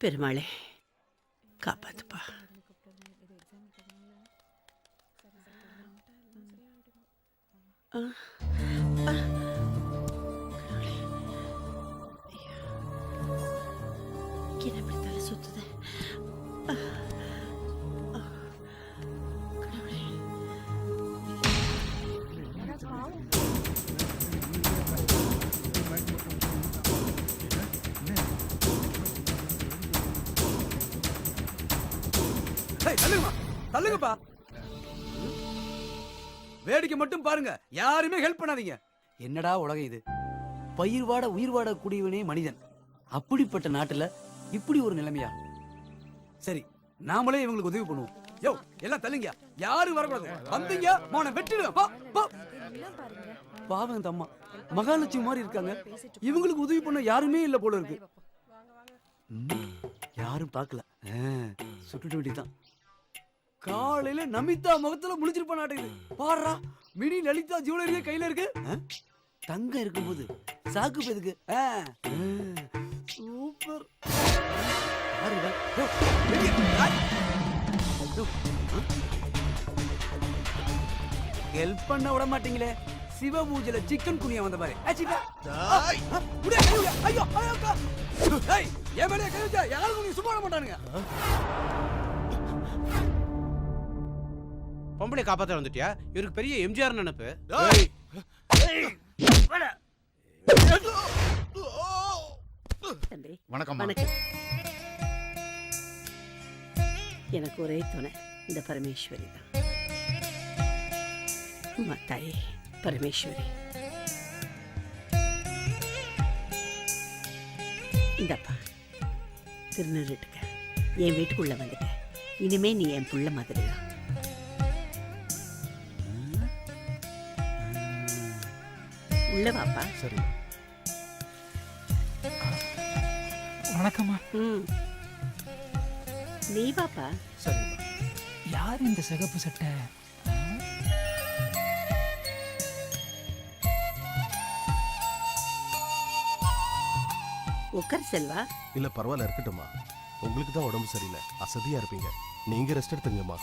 பெருமாளே காப்பாத்துப்பா. ஆ, தள்ளுங்கப்பா. வேடிக்கை மட்டும் பாருங்க. யாருமே ஹெல்ப் பண்ணாதீங்க. என்னடா உலகம் இது? பயிர் வாட உயிர் வாட கூடியவனே மனிதன். அப்படிப்பட்ட நாட்டுல இப்படி ஒரு நிலைமையா? சரி நாமளே இவங்களுக்கு உதவி பண்ணுவோம். யோ எல்லாம் தள்ளுங்க யாரும் வரக்கூடாது. வந்தீங்க மோனை வெட்டிடுவேன் போ, போ. பாவம் தம்மா. மகாலட்சுமி மாதிரி இருக்காங்க. இவங்களுக்கு உதவி பண்ண யாருமே இல்ல போல இருக்கு. யாரும் பார்க்கல. சுட்டுட்டு வேண்டியதுதான். காலையில நமிதா முகத்துல முழிச்சிருப்பா நாட்டுக்குது பாடுறா மினி லலிதா ஜுவல்லரியே கையில இருக்கு. ஆ? தங்கம் இருக்கும்போது சாக்கு பெதுக்கு சூப்பர்? ஹெல்ப் பண்ண விட மாட்டீங்களே. சிவ பூஜையில சிக்கன் குனியா வந்த மாதிரி. ஐயோ ஐயோ என் மேலே கை வச்சா யாரும் சும்மா மாட்டானுங்க. பொம்பளை காப்பாத்த வந்துட்டியா? இவருக்கு பெரிய எம்ஜிஆர் நினைப்பு. தம்பி வணக்கம் வணக்கம். எனக்கு ஒரே துணை இந்த பரமேஸ்வரி தான். அம்மா தாயே பரமேஸ்வரி. இந்தப்பா திருநெல்வேட்டுக்க என் வீட்டுக்குள்ள வந்துட்ட. இனிமே நீ என் புள்ள மாதிரி தான் உள்ள வாப்பா. சரி. வணக்கம்மா. ம். நீ வாப்பா. சரி. யார் இந்த சிகப்பு சட்டை? உட்கார் செல்வா. இல்ல பரவாயில்ல இருக்கட்டும்மா. உங்களுக்கு தான் உடம்பு சரியில்லை. அசதியா இருப்பீங்க. நீங்க ரெஸ்ட் எடுத்துங்கம்மா.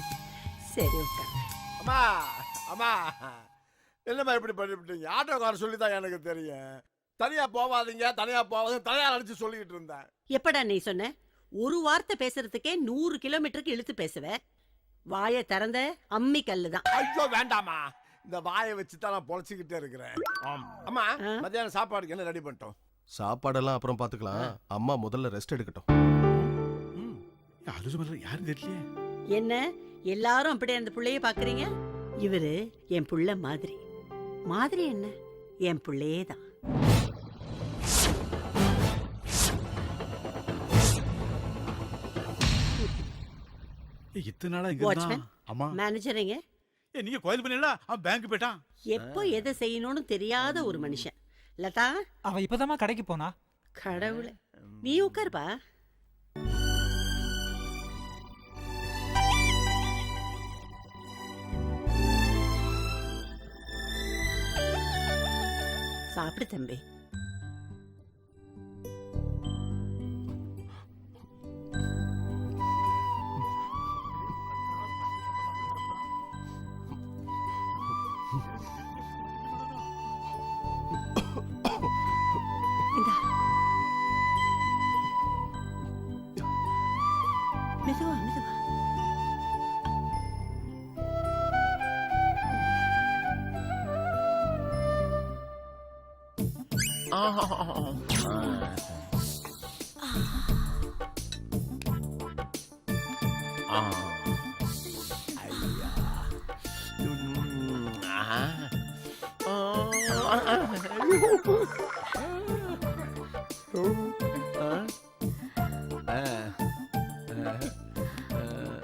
சரி உட்கார் அம்மா அம்மா. என்னம்மா இப்படி பண்ணிவிட்டீங்க? ஆட்டோக்காரர் சொல்லி தான் எனக்கு தெரியும். தனியா போவாதீங்க தனியா போவாதீங்க தனியா அடிச்சு சொல்லிக்கிட்டு இருந்தேன். எப்படா நீ சொன்ன? ஒரு வார்த்தை பேசுறதுக்கே நூறு கிலோமீட்டருக்கு இழுத்து பேசுவ? வாயை திறந்த அம்மி கல்லு தான் ஐயோ வேண்டாம்மா. இந்த வாயை வச்சு தான் நான் பொழைச்சிக்கிட்டே இருக்கிறேன். அம்மா? மத்தியானம் சாப்பாடுக்கு என்ன ரெடி பண்ணிட்டோம்? சாப்பாடெல்லாம் அப்புறம் பாத்துக்கலாம். அம்மா முதல்ல ரெஸ்ட் எடுக்கட்டும். யாரும் தெரியலையே. என்ன? எல்லாரும் அப்படியே அந்த புள்ளைய பாக்குறீங்க? இவரு என் புள்ள மாதிரி. மாதிரி என்ன? என் புள்ளையே தான் ஏய், இத்தனை நாளா இங்க Watchman. இருந்தான் அம்மா மேனேஜருங்க ஏ நீங்க கோயில் பண்ணல அவன் பேங்க் போயிட்டான். எப்போ எதை செய்யணும்னு தெரியாத ஒரு மனுஷன். லதா? அவ இப்பதாம்மா கடைக்கு போனா. கடவுளே. நீ உட்காருப்பா. சாப்பிடு தம்பி.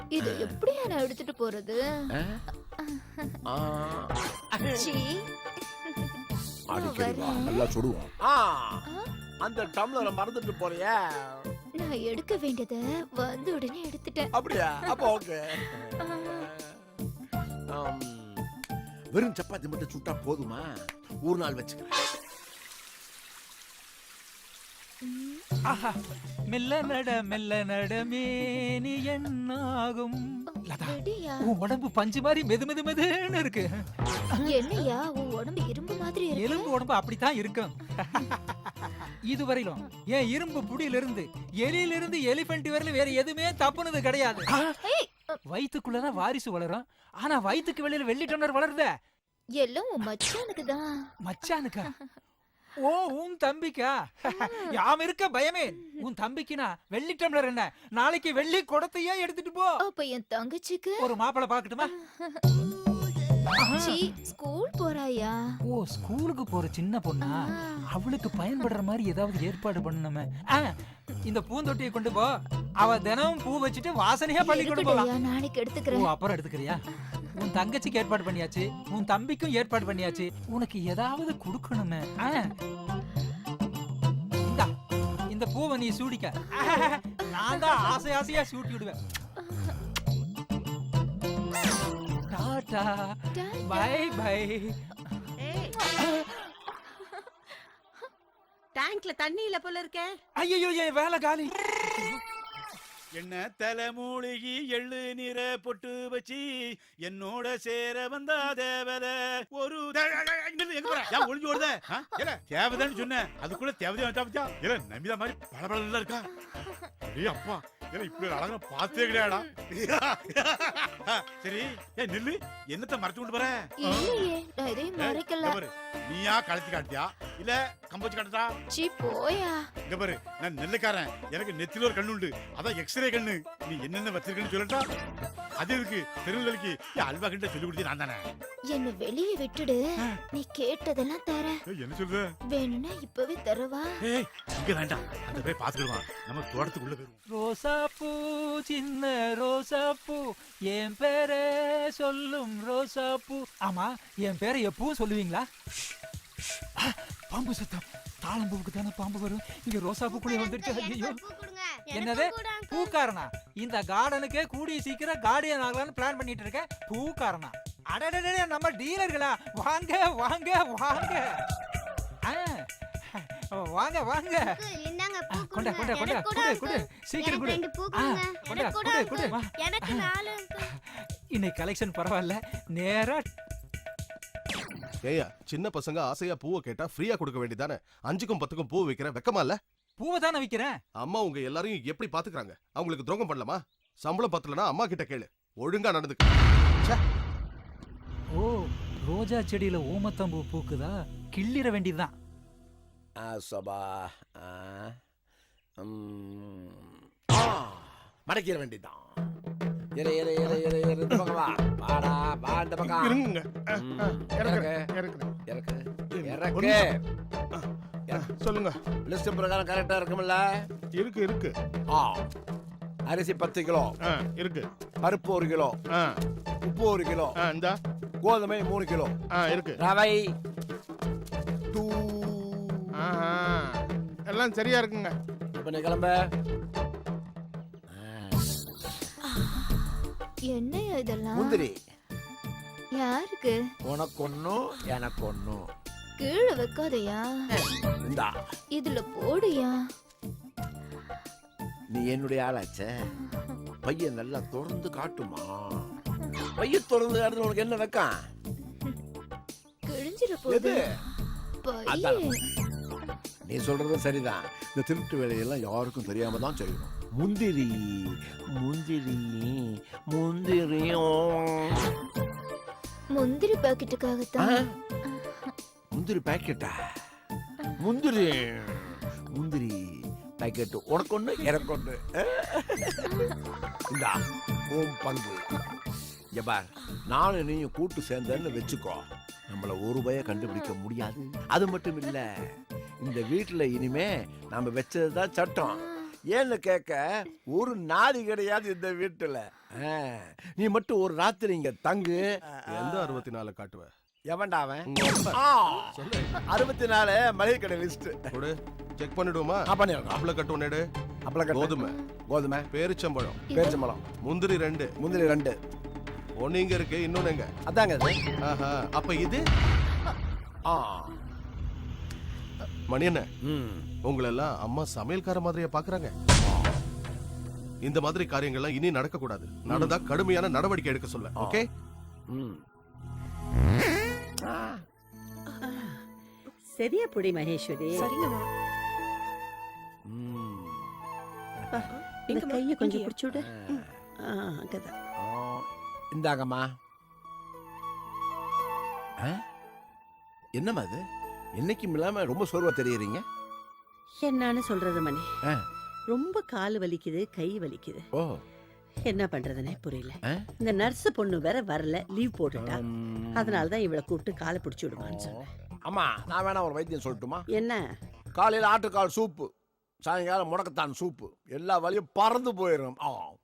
இது எப்படியா நான் எடுத்துட்டு போறது சீ. அடிக்கடி வா. நல்லா சுடுவோம் ஆ அந்த டம்ளரை மறந்துட்டு போறியா. நான் எடுக்க வேண்டியத வந்து உடனே எடுத்துட்டேன். அப்படியா? அப்ப ஓகே. வெறும் சப்பாத்தி மட்டும் சுட்டா போதுமா? ஒரு நாள் வச்சுக்கிறேன். ஆஹா. மெல்ல நட மெல்ல நட மேனி என்னாகும்? லதா விடியா உன் உடம்பு பஞ்சு மாதிரி மெது மெது மெதுன்னு இருக்கு. என்னையா? உன் உடம்பு இரும்பு மாதிரி இருக்கு? எலும்பு உடம்பு அப்படித்தான் இருக்கும். இதுவரையிலும் என் இரும்பு புடியில இருந்து எலியில இருந்து எலிபென்ட் வரல வேற எதுவுமே தப்புனது கிடையாது. ஏய், வயித்துக்குள்ளதான் வாரிசு வளரும். ஆனா வயித்துக்கு வெளியில வெள்ளி டம்ளர் வளருதே. எல்லாம் உன் மச்சானுக்கு தான் மச்சானுக்கா? ஓ உன் தம்பிக்கா? யாம் இருக்க பயமே. உன் தம்பிக்குனா வெள்ளி டம்ளர் என்ன? நாளைக்கு வெள்ளி குடத்தையே எடுத்துட்டு போ. அப்ப என் தங்கச்சிக்கு? ஒரு மாப்பிளை பாக்கட்டுமா சீ, ஸ்கூல் போறாயா? ஓ ஸ்கூலுக்கு போற சின்ன பொண்ணா? அவளுக்கு பயன்படுற மாதிரி ஏதாவது ஏற்பாடு பண்ணணுமே. இந்த பூந்தொட்டியை கொண்டு போ. அவ தினமும் பூ வச்சுட்டு வாசனையா போலாம் நாளைக்கு ஓ எடுத்துக்கிறேன் அப்புறம் எடுத்துக்கிறியா? உன் தங்கச்சிக்கு ஏற்பாடு பண்ணியாச்சு. உன் தம்பிக்கும் ஏற்பாடு பண்ணியாச்சு. உனக்கு ஏதாவது கொடுக்கணுமே. இந்த பூவை நீ சூடிக்க. நான் தான் ஆசை ஆசையா சூட்டி விடுவேன். டாடா. பை பை டேங்க்ல தண்ணி இல்ல போல இருக்கே. ஐயோ என் வேலை காலி. என்ன தலைமூழ்கி எள்ளு நீர பொட்டு வச்சு என்னோட சேர வந்தா தேவத. ஒரு ஒளிஞ்சு ஓடுத. தேவதைன்னு சொன்னேன். அதுக்குள்ள தேவதையா? ஏல, நமிதா மாதிரி பளபளன்னு இருக்கா? ஏய் அப்பா. ஏல, இப்படி அழகா பார்த்தே கிடையாடா. சரி ஏ நில்லு. என்னத்த மறைச்சு கொண்டு போற? இல்லையே நான் எதையும் ஏய், மறைக்கல. இங்க பாரு, நீயா கழுத்தி காட்டியா? இல்ல கம்பச்சு காட்டுதா சீ போயா. இங்க பாரு நான் நெல்லுக்காரன். எனக்கு நெத்தில ஒரு கண்ணு உண்டு. அதான் எக்ஸ்ரே கண்ணு. நீ என்னென்ன வச்சிருக்கன்னு சொல்லட்டா. அது இருக்கு திருநெல்வேலிக்கு அல்வா கிட்ட சொல்லி கொடுத்தே நான் தானே? என்ன வெளியே விட்டுடு. நீ கேட்டதெல்லாம் தர. என்ன சொல்ற? வேணும்னா இப்பவே தரவா? ஏய் இங்க வேண்டாம் அந்த போய் பாத்துக்கிடுவான் நம்ம தோட்டத்துக்குள்ள போயிருவோம் ரோசா பூ சின்ன ரோசா பூ என் பேரை சொல்லும் ரோசா பூ ஆமா என் பேரை எப்பவும் சொல்லுவீங்களா? பாம்பு சத்தம். தாளம்பூவுக்கு தானே பாம்பு வரும். இங்க ரோசா பூக்குள்ளே வந்துருச்சு. ஐயோ என்னது? பூக்காரனா? இந்த கார்டனுக்கே கூடிய சீக்கிரம் கார்டியன் ஆகலாம்னு பிளான் பண்ணிட்டு இருக்கேன். பூக்காரனா? அடடடே நம்ம டீலர்களா வாங்க வாங்க வாங்க. வாங்க வாங்க. கொண்டா கொண்டா கொண்டா. குடு குடு சீக்கிரம் குடு. கொண்டா கூட குடு. எனக்கு நாலு. இன்னைக்கு கலெக்ஷன் பரவாயில்ல. நேரா ஏயா சின்ன பசங்க ஆசையா பூவை கேட்டா ஃப்ரீயா கொடுக்க வேண்டியதானே அஞ்சுக்கும் பத்துக்கும் பூ வைக்கிற வெக்கமா இல்ல? பூவை தானே விக்கிறேன்? அம்மா உங்க எல்லாரையும் எப்படி பாத்துக்கறாங்க? அவங்களுக்கு துரோகம் பண்ணலாமா? சம்பளம் பத்தலனா அம்மா கிட்ட கேளு. ஒழுங்கா நடந்துக்க. ஓ ரோஜா செடியில ஊமத்தம்பூ பூக்குதா? கிள்ளிர வேண்டியதுதான் ஆ, சபா. மடக்கிற வேண்டியதான் இரு இரு இரு இரு இரு இந்த பக்கம் வா. வாடா வா இந்த பக்கம். இருங்க. ம், இறக்கு இறக்கு இறக்கு. சொல்லுங்க. லிஸ்ட் பிரகாரம் கரெக்டா இருக்கும்ல இருக்கு இருக்கு. ஆ அரிசி பத்து கிலோ. இருக்கு. பருப்பு ஒரு கிலோ. உப்பு ஒரு கிலோ. இந்த. கோதுமை மூணு கிலோ. இருக்கு. ரவை. டூ. எல்லாம் சரியா இருக்குங்க. இப்ப நீ கிளம்ப. என்னையா இதெல்லாம்? முந்திரி. யாருக்கு? உனக்கு ஒன்னும் எனக்கு ஒன்னும் கீழே வைக்காதயா. இந்தா இதுல போடுயா. நீ என்னுடைய ஆளாச்சே. பையன் நல்லா திறந்து காட்டுமா? பையன் திறந்து காட்டுறது உனக்கு என்ன வைக்கான் கிழிஞ்சிட போகுது. பையே நீ சொல்றதும் சரிதான். இந்த திருட்டு வேலையெல்லாம் யாருக்கும் தெரியாம தான் செய்யணும். முந்திரி முந்திரி முந்திரியும் முந்திரி பாக்கெட்டுக்காகத்தான். முந்திரி பாக்கெட்டா முந்திரி. முந்திரி பாக்கெட்டு உனக்கொண்டு ஒண்ணு இந்தா ஓம் பங்கு ஜபார் நானும் நீயும் கூட்டு சேர்ந்தேன்னு வச்சுக்கோ. நம்மள ஒரு பய கண்டுபிடிக்க முடியாது. அது மட்டும் இல்ல இந்த வீட்டுல இனிமே நாம வச்சதுதான் சட்டம். ஏன்னு கேட்க ஒரு நாடி கிடையாது இந்த வீட்டுல. நீ மட்டும் ஒரு ராத்திரி இங்க தங்கு. எந்த அறுபத்தி நாலு காட்டுவ? எவன்டா அவன்? அறுபத்தி நாலு மளிகை கடை லிஸ்ட் கொடு. செக் பண்ணிடுவோமா? பண்ணிருக்கோம் அப்பள கட்டு ஒன்னு எடு. அப்பளம் கோதுமை. கோதுமை. பேரிச்சம்பழம். பேரிச்சம்பழம். முந்திரி ரெண்டு. முந்திரி ரெண்டு. ஒன்னு இங்க இருக்கு இன்னொன்னு எங்க? அதாங்க இது. ஆஹா. அப்ப இது? ஆ. மணியண்ண. ம். உங்களெல்லாம் அம்மா சமையல்கார மாதிரியா பாக்குறாங்க. இந்த மாதிரி காரியங்கள்லாம் இனி நடக்க கூடாது நடந்தா கடுமையான நடவடிக்கை எடுக்க சொல்ல. ஓகே? ம். சரியா புடி மகேஸ்வரி. ம். இந்த கையை கொஞ்சம் பிடிச்சு விடு ஆ, அங்கதான். ஆ, இந்தாங்கம்மா. ஆ? என்னம்மா இது என்னைக்கும் இல்லாம ரொம்ப சோர்வா தெரியுறீங்க? என்னன்னு சொல்றது மணி. ஆ. ரொம்ப கால் வலிக்குது கை வலிக்குது. ஓ. என்ன பண்றதுனே புரியல? இந்த நர்ஸ் பொண்ணு வேற வரல லீவ் போட்டுட்டா. அதனால தான் இவளை கூப்பிட்டு காலை பிடிச்சு விடுவான்னு சொன்னேன். அம்மா நான் வேணா ஒரு வைத்தியம் சொல்லட்டுமா? என்ன? காலையில் ஆட்டுக்கால் சூப்பு சாயங்காலம் முடக்கத்தான் சூப்பு. எல்லா வழியும் பறந்து போயிடும்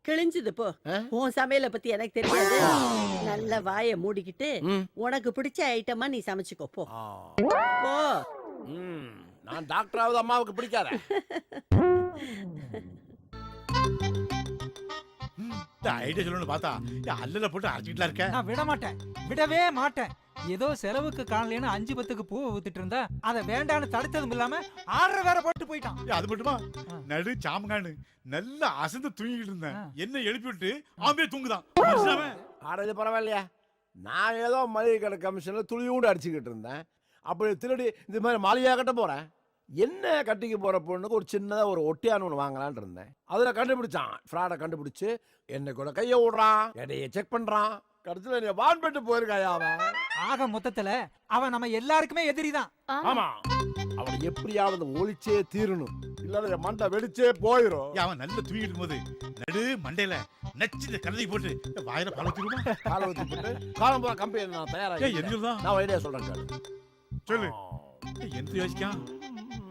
கிழிஞ்சது போ? உன் சமையலை பத்தி எனக்கு தெரியாது. நல்ல வாயை மூடிக்கிட்டு. உனக்கு பிடிச்ச ஐட்டமா நீ சமைச்சுக்கோ போ. நான் டாக்டராவது அம்மாவுக்கு பிடிக்காத. இந்த ஐடியா சொல்லணும்னு பார்த்தா ஏன் அல்லல போட்டு அரைச்சிக்கிட்டா இருக்க. நான் விட மாட்டேன். விடவே மாட்டேன். ஏதோ செலவுக்கு காணலேன்னு அஞ்சு பத்துக்கு பூவை ஊத்திட்டு இருந்தா அதை வேண்டான்னு தடுத்ததும் இல்லாம வேற போட்டு போயிட்டான். ஏய், அது மட்டுமா. நடு சாமங்கானு நல்லா அசந்து தூங்கிட்டு இருந்தேன். என்ன எழுப்பி விட்டு அவன் தூங்குதான். ஆட இது பரவாயில்லையா? நான் ஏதோ மளிகை கடை கமிஷனில் துளியூண்டு அடிச்சுக்கிட்டு இருந்தேன். அப்படி திருடி இந்த மாதிரி மாளிகையாக கட்ட போகிறேன் என்ன கட்டிக்கு போகிற பொண்ணுக்கு ஒரு சின்னதாக ஒரு ஒட்டியான ஒன்று வாங்கலான்னு இருந்தேன். அதில் கண்டுபிடிச்சான். ஃப்ராடை கண்டுபிடிச்சு என்னை கூட கையை விடுறான் எடையை செக் பண்ணுறான் கடைசியில் என்னை வான் பண்ணிட்டு போயிருக்காயா அவன்? ஆக மொத்தத்துல அவன் நம்ம எல்லாருக்குமே எதிரிதான் ஆமா. ஆமா. அவனை எப்படியாவது ஒழிச்சே தீரணும். இல்லாத மண்டை வெடிச்சே போயிடும் அவன் நல்லா தூங்கிட்டு இருக்கும்போது நடு மண்டையில நச்சு கழுதை போட்டு வாயில பழ திரும்ப காலை ஊத்தி போட்டு காலம் போல கம்பெனி நான் தயாராக சொல்லுதான் நான் ஐடியா சொல்றேன். சொல்லு. என்ன யோசிக்கான்?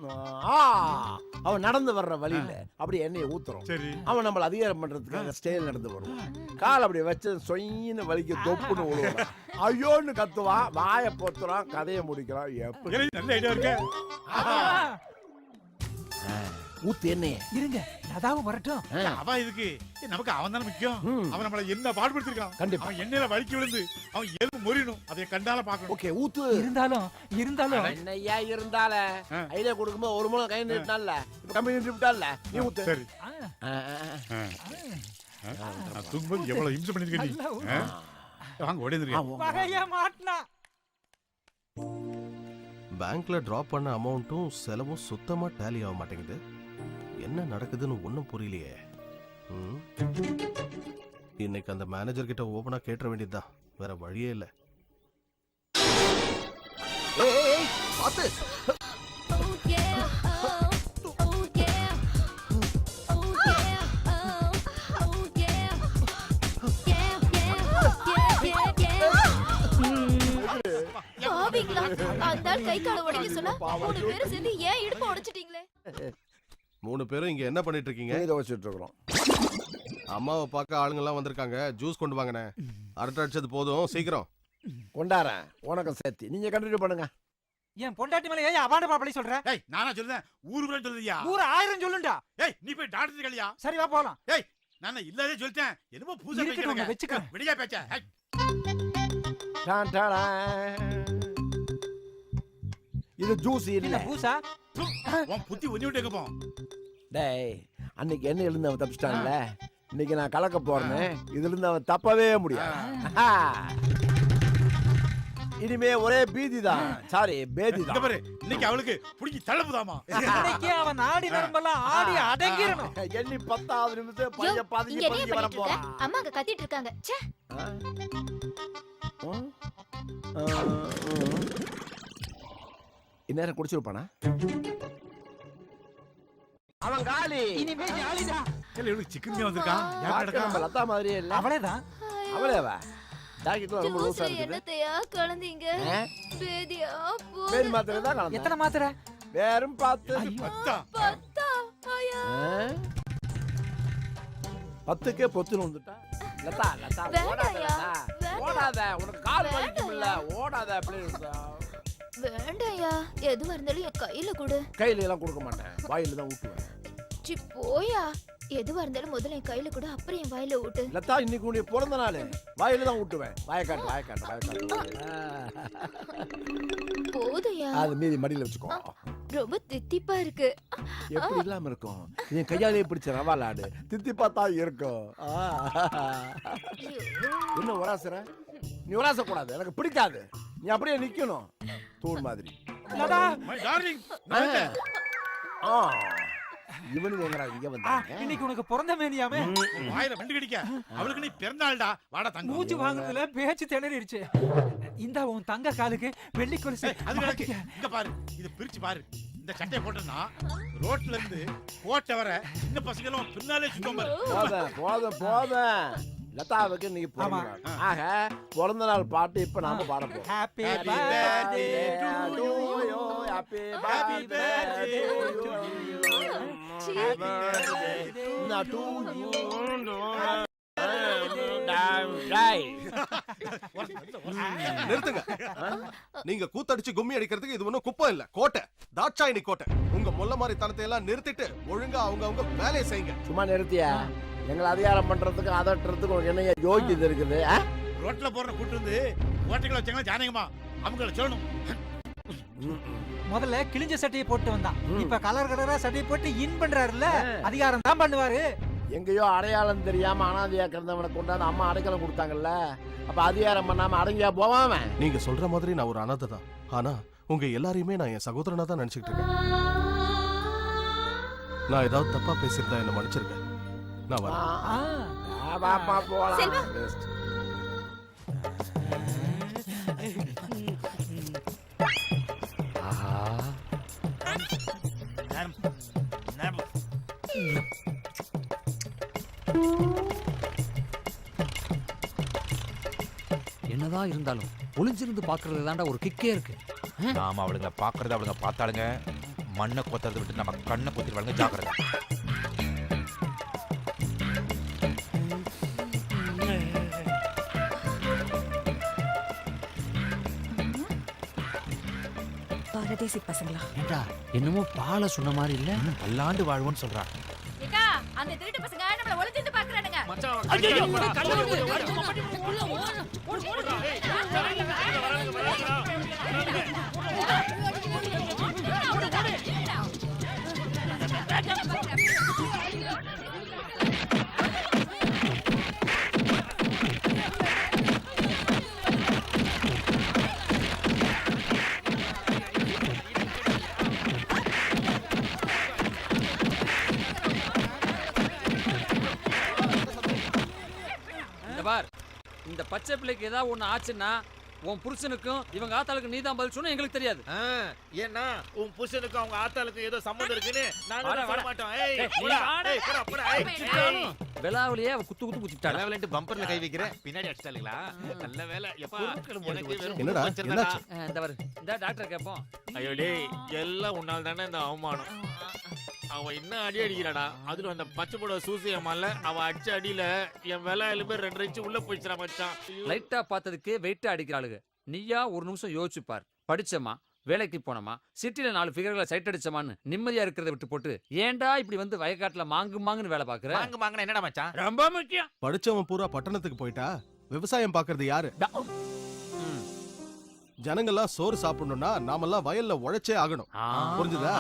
ஆ, அவன் நடந்து வர்ற வழியில அப்படி எண்ணெயை ஊத்துறோம். சரி. அவன் நம்மள அதிகாரம் பண்றதுக்காக ஸ்டைல் நடந்து வருவான். கால் அப்படி வச்சு சொயின்னு வலிக்க தொப்புன்னு விழுவான் ஐயோன்னு கத்துவான். வாயை பொத்துறான். கதையை முடிக்கிறான். எப்படி நல்ல ஐடியா இருக்க. ஊத்து எண்ணெயை இருங்க அதாவும் வரட்டும். அவன் இதுக்கு ஏய், நமக்கு அவன் தானே முக்கியம். அவன் நம்மள என்ன பாடுபடுத்திருக்கான்? கண்டிப்பா. அவன் எண்ணெயில வலிக்கி விழுந்து அவன் எலும்பு முறியணும் அதை கண்டால பாக்கணும் ஓகே ஊத்து. இருந்தாலும் இருந்தாலும். என்னையா இருந்தால. ஐடியா கொடுக்கும்போது ஒரு மூலம் கை இப்ப கம்பெனி நீட்டி விட்டால நீ ஊத்து. சரி. தூங்கும்போது எவ்வளவு இம்சம் பண்ணிருக்க நீ. வாங்க ஓடிந்துருக்கேன். வகையா மாட்டினா. பேங்க்ல டிராப் பண்ண அமௌண்ட்டும் செலவும் சுத்தமா டேலி ஆக மாட்டேங்குது. என்ன நடக்குதுன்னு ஒன்றும் புரியலையே. ம்? இன்னைக்கு அந்த மேனேஜர் கிட்ட ஓபனா கேட்ட வேண்டியதுதான் வேற வழியே இல்லை. அந்த கை கால உடைக்க சொன்னா. மூணு பேரும் சேர்ந்து ஏன் இடுப்பு உடைச்சிட்டீங்களே? மூணு பேரும் இங்க என்ன பண்ணிட்டு இருக்கீங்க துணி துவைச்சிட்டு இருக்கிறோம் அம்மாவை பார்க்க ஆளுங்கெல்லாம் வந்திருக்காங்க. ஜூஸ் கொண்டு வாங்கண்ணே. அரட்டை அடிச்சது போதும். சீக்கிரம். கொண்டாரேன். உனக்கும் சேர்த்து. நீங்க கண்டினியூ பண்ணுங்க. என் பொண்டாட்டி மேல ஏன் அவாண்ட பாப்பளி சொல்ற? ஏய் நானா சொல்றேன். ஊருக்குள்ள சொல்லுதியா ஊர் ஆயிரம் சொல்லுண்டா. ஏய் நீ போய் டாக்டர் கழியா சரி வா போலாம். நான் இல்லாதே சொல்லிட்டேன். என்னமோ பூசா இருக்கட்டும், பேசுறேன் வச்சுக்கிறேன். விடியா பேச்ச. ஏய், டான் டாடான். இது ஜூஸ் இல்ல. பூசா உன் புத்தி ஒண்ணி விட்டு போ. டேய் அன்னைக்கு என்ன இருந்து அவன் தப்பிச்சிட்டான்ல? இன்னைக்கு நான் கலக்க போறேன்னு இதுல இருந்து அவன் தப்பவே முடியாது. இனிமே ஒரே பீதி தான் சாரி பேதி இங்க தான் பாரு இன்னைக்கு அவளுக்கு புடிக்கி தள்ளப்புதாமா இன்னைக்கு அவன் நாடி நரம்பெல்லாம் ஆடி அடங்கிரணும் எண்ணி பத்தாவது நிமிஷம் யோ, பையன் பதுங்கி இங்க என்ன பதுங்கி வர போறான் அம்மா அங்க கத்திட்டு இருக்காங்க. ச்சே. இந்நேரம் குடிச்சிருப்பானா? அவன் காலி. இனிமே ஜாலிடா இல்ல இவளுக்கு சிக்கன் வந்திருக்கா? யார் நம்ம லதா மாதிரியே இல்ல. அவளேதான் அவளேவா? ஜாக்கெட்லாம் ரொம்ப லூசா ஜூஸ்ல இருக்குது. என்னத்தையா கலந்தீங்க? பேதியா பேதி போது மாத்திரை தான் கலந்தேன். எத்தனை மாத்திரை? வேறும் பார்த்து பத்தா? பத்தா? பத்துக்கே பொத்துன்னு வந்துட்டா. லதா லதா ஓடாத வேண்டாயா, லதா. வேண்டாம். ஓடாத உனக்கு கால் வலிக்கும்ல ஓடாத ப்ளீஸ் வேண்டாயா? எதுவா இருந்தாலும் என் கையில கொடு. கையில எல்லாம் கொடுக்க மாட்டேன். வாயில தான் ஊட்டுவேன். சி போயா? எதுவா இருந்தாலும் முதல்ல என் கையில கொடு அப்புறம் என் வாயில ஊட்டு. லதா இன்னைக்கு உன்னுடைய பிறந்த நாள். வாயில தான் ஊட்டுவேன். வாய காட்டு வாய காட்டு வாய காட்டு போதுயா? அது மீதி மடியில வச்சுக்கோ. ரொம்ப தித்திப்பா இருக்கு. எப்படி இல்லாம இருக்கும்? என் கையாலே பிடிச்ச ரவா லாடு. தித்திப்பா தான் இருக்கும். என்ன உராசுற? நீ உராச கூடாது எனக்கு பிடிக்காது. நீ அப்படியே நிக்கணும். தூண் மாதிரி. லதா! மை டார்லிங் ஆ. இவனுங்க எங்கடா இங்க வந்தாங்க? இன்னைக்கு உனக்கு பிறந்த மேனியாமே? வாயில வண்டு கடிக்க. அவளுக்கு நீ பிறந்தாள்டா வாடா தங்க மூச்சு வாங்குறதுல பேச்சு திணறிடுச்சு. இந்த உன் தங்க காலுக்கு வெள்ளி கொலுசு. அது கிடக்கு. இங்க பாரு. இத பிரிச்சு பாரு. இந்த சட்டையை போட்டனா ரோட்ல இருந்து கோட்டை வர சின்ன பசங்க எல்லாம் பின்னாலே சுத்தம் பாரு போதும் போதும் போதும் லதாவுக்கு நீ. நாள். ஆக பிறந்த நாள் பாட்டு இப்ப நாம பாட போறோம். Happy Happy birthday birthday to to you. Happy Happy birthday to you. நிறுத்துங்க. நீங்க கூத்தடிச்சு கும்மி அடிக்கிறதுக்கு இது ஒண்ணும் குப்பம் இல்ல கோட்டை. தாட்சாயினி கோட்டை. உங்க முல்ல மாதிரி தனத்தை எல்லாம் நிறுத்திட்டு ஒழுங்கா அவங்க அவங்க வேலையை செய்யுங்க. சும்மா நிறுத்தியா? எங்களை அதிகாரம் பண்றதுக்கு அதட்டுறதுக்கு உனக்கு என்ன யோகியது இருக்குது? ரோட்ல போற கூட்டு வந்து கோட்டைகளை வச்சாங்களா ஜானகமா அவங்கள சொல்லணும். முதல்ல கிழிஞ்ச சட்டையை போட்டு வந்தான். இப்ப கலர் கலரா சட்டையை போட்டு இன் பண்றாருல்ல அதிகாரம் தான் பண்ணுவாரு. எங்கேயோ அடையாளம் தெரியாம அனாதையா கிடந்தவனை கொண்டாந்து அம்மா அடைக்கலம் கொடுத்தாங்கல்ல? அப்ப அதிகாரம் பண்ணாம அடங்கியா போவாம நீங்க சொல்ற மாதிரி நான் ஒரு அனாதை தான். ஆனா உங்க எல்லாரையுமே நான் என் சகோதரனா தான் நினைச்சுக்கிட்டு இருக்கேன். நான் ஏதாவது தப்பா பேசியிருந்தா என்ன மன்னிச்சிருக்கேன் நான் வரேன். ஆ, பாப்பா போலாம். என்னதான் இருந்தாலும் ஒளிஞ்சிருந்து பாக்குறது தாண்டா ஒரு கிக்கே இருக்கு. நாம அவளுங்க பாக்குறத அவளுங்க பார்த்தாளுங்க. மண்ணை கொத்துறதை விட்டு நம்ம கண்ணை கொத்திடுவாளுங்க ஜாக்கிரதை. பாரதேசி பசங்களா? என்னமோ பாலை சொன்ன மாதிரி இல்ல? பல்லாண்டு வாழ்வோன்னு சொல்றா. ஏக்கா அந்த திருட்டு பசங்க நம்மள ஒளிஞ்சிருந்து பாக்குறானுங்க இந்த பச்சை பிள்ளைக்கு ஏதாவது ஒண்ணு ஆச்சுன்னா உன் புருஷனுக்கும் இவங்க ஆத்தாளுக்கு நீ தான் பதில் சொன்னா எங்களுக்கு தெரியாது. ஏன்னா உன் புருஷனுக்கும் அவங்க ஆத்தாளுக்கும் ஏதோ சம்மந்தம் இருக்குன்னு நாங்க வாடா. மாட்டோம். விழாவிலேயே அவ குத்து குத்து குத்திட்டாளா விளையாட்டு பம்பர்ல கை வைக்கிற? பின்னாடி அடிச்சிட்டாளுங்களா நல்ல வேலை. எப்பா என்னடா இந்த பாரு. இந்த டாக்டர் கேட்போம் ஐயோ டேய் எல்லாம் உன்னால தானே இந்த அவமானம். அவன் என்ன அடி அடிக்கிறாடா அதுல அந்த பச்சை போட சூசியம்மால அவன் அடிச்ச அடியில என் விலை எலும்பு ரெண்டு இன்ச்சு உள்ள போயிடுச்சுடா மச்சான். லைட்டா பார்த்ததுக்கு வெயிட்டா அடிக்கிறாளுங்க நீயா ஒரு நிமிஷம் யோசிச்சு பார் படிச்சமா வேலைக்கு போனோமா சிட்டில நாலு ஃபிகர்களை சைட் அடிச்சமான்னு நிம்மதியா இருக்கிறத விட்டு போட்டு ஏன்டா இப்படி வந்து வயக்காட்டுல மாங்கு மாங்குன்னு வேலை பாக்குற வாங்க வாங்கினா என்னடா மச்சான்? ரொம்ப முக்கியம். படிச்சவன் பூரா பட்டணத்துக்கு போயிட்டா விவசாயம் பாக்குறது யாரு? ம். ஜனங்கள்லாம் சோறு சாப்பிடணும்னா நாமெல்லாம் வயல்ல உழைச்சே ஆகணும். புரிஞ்சுதா?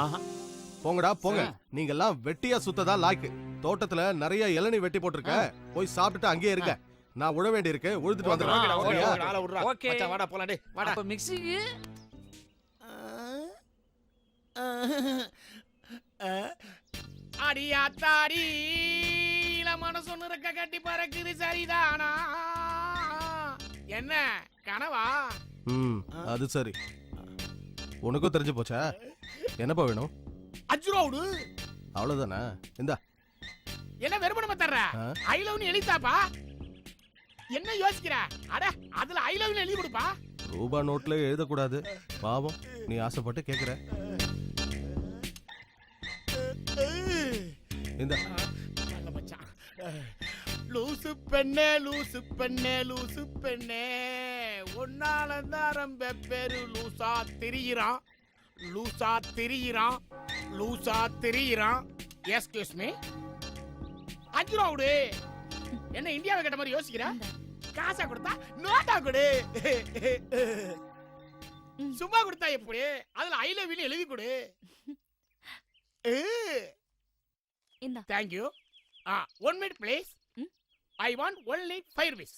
போங்கடா போங்க. நீங்க எல்லாம் வெட்டியா சுத்ததா லாய்க்கு தோட்டத்துல நிறைய இளநீ வெட்டி போட்டிருக்க. போய் சாப்பிட்டுட்டு அங்கேயே இருக்க நான் உழ வேண்டி இருக்கு உழுதுட்டு வந்துடுறேன். ஓகே. மச்சான், வாடா போலாம் டேய் வாடா. அப்ப மிக்சிக்கு அடி அத்தாடி மனசொன்னு இருக்க கட்டி பறக்குது சரிதானா? என்ன கனவா? ம் அது சரி. உனக்கும் தெரிஞ்சு போச்சா? என்னப்பா வேணும்? அஞ்சு ரூபா விடு அவ்வளவுதானே? இந்தா. என்ன வெறுமனமா தர்ற? ஐ லவ்னு எழுதித்தாப்பா என்ன யோசிக்கிற? அட அதுல ஐ லவ்னு எழுதி கொடுப்பா? ரூபா நோட்ல எழுதக்கூடாது. பாவம் நீ ஆசைப்பட்டு கேக்குற. இந்த. லூசு பெண்ணே லூசு பெண்ணே லூசு பெண்ணே. ஒன்னால தான் ரொம்ப பேரு லூசா திரியிறான். லூசா திரியிறான். லூசா திரியிறான். எஸ்கியூஸ் மீ அஞ்சு ரூபா விடு என்ன இந்தியாவை கேட்ட மாதிரி யோசிக்கிற? காசா கொடுத்தா நோட்டா கொடு. சும்மா கொடுத்தா எப்படி? அதுல ஐ லவ் யூ எழுதி கொடு. இந்தா. Thank you ah one minute please. I want only five rupees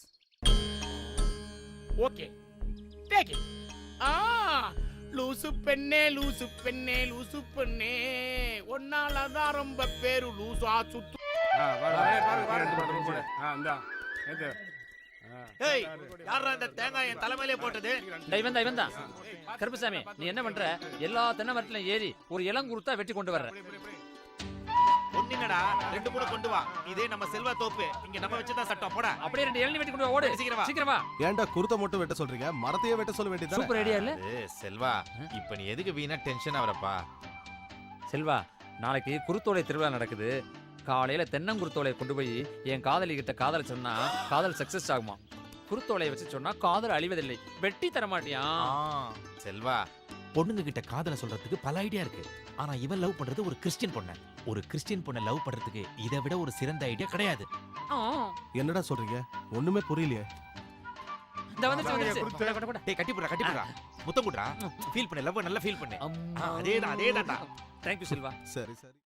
okay take it ஆ. லூசு பெண்ணே லூசு பெண்ணே லூசு பெண்ணே. ஒன்னால தான் ரொம்ப பேரு லூசா சுத்து ஏய் யாரா இந்த தேங்காய் என் தலைமையிலே போட்டது? இவன் தான் இவன் தான் கருப்புசாமி நீ என்ன பண்ற? எல்லா தென்னை மரத்திலும் ஏறி ஒரு இளங்குருத்தா வெட்டி கொண்டு வர்ற. ஒண்ணுங்கடா ரெண்டு கூட கொண்டு வா. இதே நம்ம செல்வா தோப்பு. இங்க நம்ம வச்சுதான் சட்டம். போடா. அப்படியே ரெண்டு இளநீ வெட்டி கொண்டு வா ஓடு. சீக்கிரம். சீக்கிரமா. ஏன்டா குருத்தை மட்டும் வெட்ட சொல்றீங்க? மரத்தையே வெட்ட சொல்ல வேண்டியது சூப்பர் ஐடியா இல்ல? செல்வா இப்ப நீ எதுக்கு வீணா டென்ஷன் ஆவறப்பா? செல்வா நாளைக்கு குருத்தோலை திருவிழா நடக்குது. காலையில தென்னங்குருத்தோலையை கொண்டு போய் என் காதலி கிட்ட காதல் சொன்னா காதல் சக்சஸ் ஆகுமா? குருத்தோலையை வச்சு சொன்னா காதல் அழிவதில்லை. வெட்டி தர மாட்டியா செல்வா பொண்ணுங்க கிட்ட காதல சொல்றதுக்கு பல ஐடியா இருக்கு. ஆனா இவன் லவ் பண்றது ஒரு கிறிஸ்டியன் பொண்ண. ஒரு கிறிஸ்டியன் பொண்ண லவ் பண்றதுக்கு இதை விட ஒரு சிறந்த ஐடியா கிடையாது. என்னடா சொல்றீங்க? ஒண்ணுமே புரியலையே. இந்த வந்துச்சு வந்துச்சு கொடா, கொடா, கொடா. டேய் கட்டி போடுறா கட்டி போடுறா. முத்தம் குடுறா ஃபீல் பண்ணு லவ் நல்லா ஃபீல் பண்ணு. அம்மா. அதேதான் அதேதான்டா தேங்க்யூ செல்வா. சரி சரி.